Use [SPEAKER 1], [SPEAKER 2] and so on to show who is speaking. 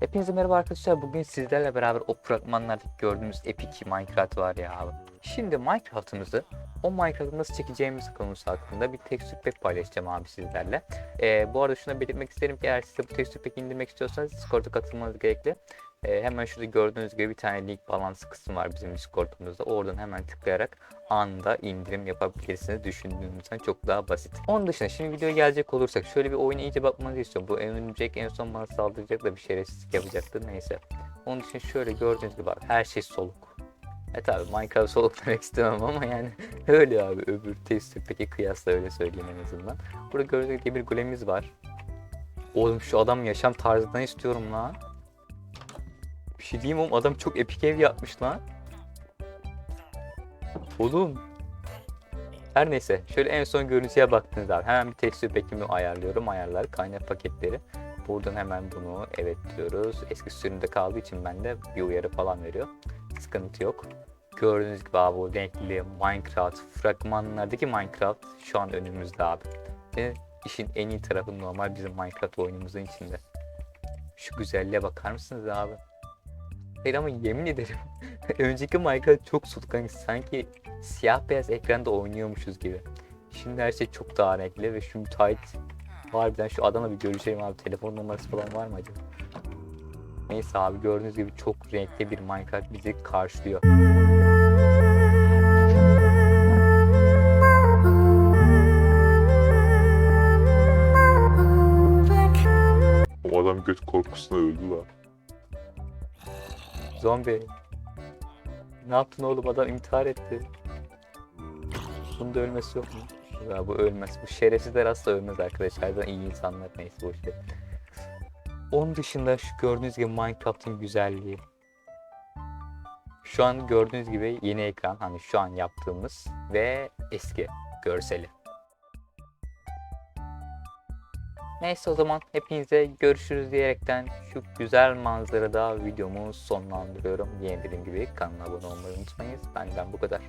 [SPEAKER 1] Hepinize merhaba arkadaşlar. Bugün sizlerle beraber o fragmanlarda gördüğümüz epik Minecraft var ya abi. Şimdi Minecraft'ımızı o Minecraft'ı nasıl çekeceğimiz konusu hakkında bir texture pack paylaşacağım abi sizlerle. Ee, bu arada şuna belirtmek isterim ki eğer siz de bu texture pack'i indirmek istiyorsanız Discord'a katılmanız gerekli. Ee, hemen şurada gördüğünüz gibi bir tane link bağlantısı kısmı var bizim Discord'umuzda. Oradan hemen tıklayarak anında indirim yapabilirsiniz düşündüğünüzden çok daha basit. Onun dışında şimdi videoya gelecek olursak şöyle bir oyuna iyice bakmanızı istiyorum. Bu örümcek en son bana saldıracak da bir şerefsizlik yapacaktı neyse. Onun için şöyle gördüğünüz gibi abi her şey soluk. E tabi Minecraft soluk demek istemem ama yani öyle abi öbür texture kıyasla öyle söyleyeyim en azından. Burada gördüğünüz gibi bir golemimiz var. Oğlum şu adam yaşam tarzından istiyorum lan. Şey diyeyim oğlum adam çok epik ev yapmış lan. Oğlum. Her neyse şöyle en son görüntüye baktığınızda abi, hemen bir texture pack'imi ayarlıyorum. Ayarlar kaynak paketleri. Buradan hemen bunu evet diyoruz. Eski sürümde kaldığı için bende bir uyarı falan veriyor. Sıkıntı yok. Gördüğünüz gibi abi o renkli Minecraft fragmanlardaki Minecraft şu an önümüzde abi. Ve işin en iyi tarafı normal bizim Minecraft oyunumuzun içinde. Şu güzelliğe bakar mısınız abi? Hayır ama yemin ederim önceki Minecraft çok sultan sanki siyah beyaz ekranda oynuyormuşuz gibi. Şimdi her şey çok daha renkli ve şu müteahhit harbiden şu adamla bir görüşeyim abi telefon numarası falan var mı acaba? Neyse abi gördüğünüz gibi çok renkli bir Minecraft bizi karşılıyor.
[SPEAKER 2] O adam göt korkusuna öldü lan.
[SPEAKER 1] Zombi. Ne yaptın oğlum adam intihar etti. Bunda ölmesi yok mu? Ya bu ölmez. Bu şerefsizler asla ölmez arkadaşlar. Harbiden iyi insanlar neyse boş ver. Onun dışında şu gördüğünüz gibi Minecraft'ın güzelliği. Şu an gördüğünüz gibi yeni ekran hani şu an yaptığımız ve eski görseli. Neyse o zaman hepinize görüşürüz diyerekten şu güzel manzarada videomu sonlandırıyorum. Yine dediğim gibi kanala abone olmayı unutmayın. Benden bu kadar.